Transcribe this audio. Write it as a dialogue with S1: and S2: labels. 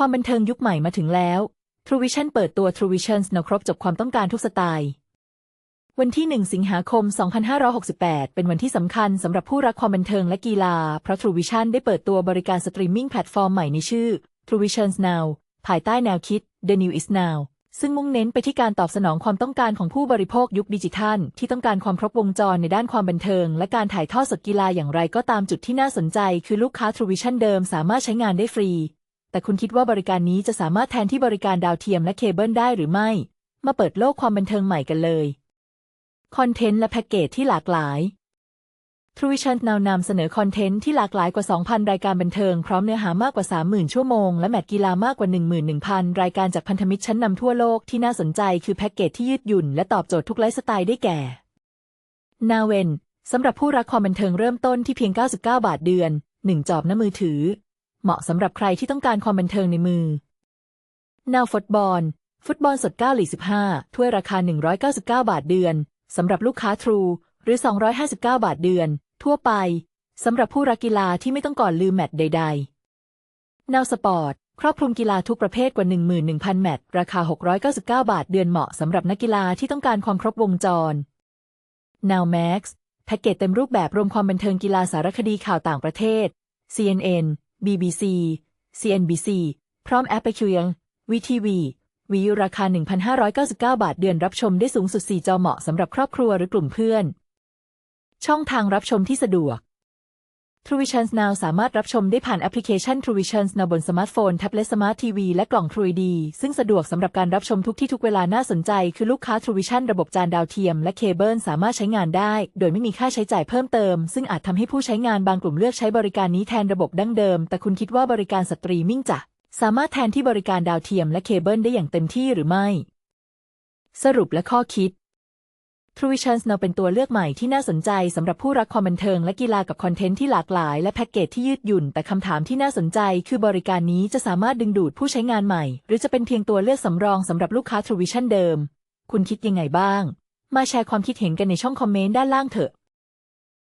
S1: ความบันเทิงยุคใหม่มาถึงแล้ว True Vision เปิดตัว True Vision Now ครบจบความต้องการทุกสไตล์ วันที่ 1 สิงหาคม 2568 เป็นวันที่สำคัญสำหรับผู้รักความบันเทิงและกีฬา เพราะ True Vision ได้เปิดตัวบริการสตรีมมิ่งแพลตฟอร์มใหม่ในชื่อ True Vision Now ภายใต้แนวคิด The New is Now ซึ่งมุ่งเน้นไปที่การตอบสนองความต้องการของผู้บริโภคยุคดิจิทัล ที่ต้องการความครบวงจรในด้านความบันเทิง และการถ่ายทอดสดกีฬาอย่างไรก็ตามจุดที่น่าสนใจ คือลูกค้า True Vision เดิมสามารถใช้งานได้ฟรี แต่คุณคิดว่าบริการนี้จะสามารถแทนที่บริการดาวเทียมและเคเบิลได้หรือไม่ มาเปิดโลกความบันเทิงใหม่กันเลย คอนเทนต์และแพ็กเกจที่หลากหลาย True Vision Now นำเสนอคอนเทนต์ที่หลากหลายกว่า 2,000 รายการบันเทิง พร้อมเนื้อหามากกว่า 30,000 ชั่วโมง และแมตช์กีฬามากกว่า 11,000 รายการจากพันธมิตรชั้นนำทั่วโลกที่น่าสนใจคือแพ็กเกจที่ยืดหยุ่น และตอบโจทย์ทุกไลฟ์สไตล์ได้แก่นาเวนสำหรับผู้รักความบันเทิงเริ่มต้นที่เพียง 99 บาทเดือน 1 จอบน้ามือถือ เหมาะสำหรับใครที่ต้องการความบันเทิงในมือ Now ฟุตบอล ฟุตบอลสด9หลี15 ถ้วยราคา 199 บาทเดือนสำหรับลูกค้า True หรือ 259 บาทเดือน ทั่วไปสำหรับผู้รักกีฬาที่ไม่ต้องก่อนลืมแมตช์ใดๆ Now Sport ครอบคลุมกีฬาทุกประเภทกว่า 11,000 แมตช์ราคา 699 บาทเดือนเหมาะสำหรับนักกีฬาที่ต้องการความครบวงจร Now Max แพ็กเกจเต็มรูปแบบรวมความบันเทิงกีฬาสารคดีข่าวต่างประเทศ CNN BBC CNBC พร้อมแอปไปคิวง VTV วิวราคา 1,599 บาทเดือนรับชมได้สูงสุด 4 จอเหมาะสำหรับครอบครัวหรือกลุ่มเพื่อน ช่องทางรับชมที่สะดวก True Vision Now สามารถรับชมได้ผ่านแอปพลิเคชัน True Vision Now บนสมาร์ทโฟน แท็บเล็ตสมาร์ททีวีและกล่อง True ID ซึ่งสะดวกสำหรับการรับชมทุกที่ทุกเวลาน่าสนใจ คือลูกค้า True Vision ระบบจานดาวเทียม และเคเบิลสามารถใช้งานได้ โดยไม่มีค่าใช้จ่ายเพิ่มเติม ซึ่งอาจทำให้ผู้ใช้งานบางกลุ่มเลือกใช้บริการนี้แทนระบบดั้งเดิม แต่คุณคิดว่าบริการสตรีมมิ่งจะสามารถแทนที่บริการดาวเทียมและเคเบิลได้อย่างเต็มที่หรือไม่ สรุปและข้อคิด True Vision Now เป็นตัวเลือกใหม่ที่น่าสนใจสำหรับผู้รักความบันเทิงและกีฬากับคอนเทนต์ที่หลากหลาย และแพ็กเกจที่ยืดหยุ่น แต่คำถามที่น่าสนใจ คือบริการนี้จะสามารถดึงดูดผู้ใช้งานใหม่ หรือจะเป็นเพียงตัวเลือกสำรองสำหรับลูกค้า True Vision เดิม คุณคิดยังไงบ้าง มาแชร์ความคิดเห็นกันในช่องคอมเมนต์ด้านล่างเถอะ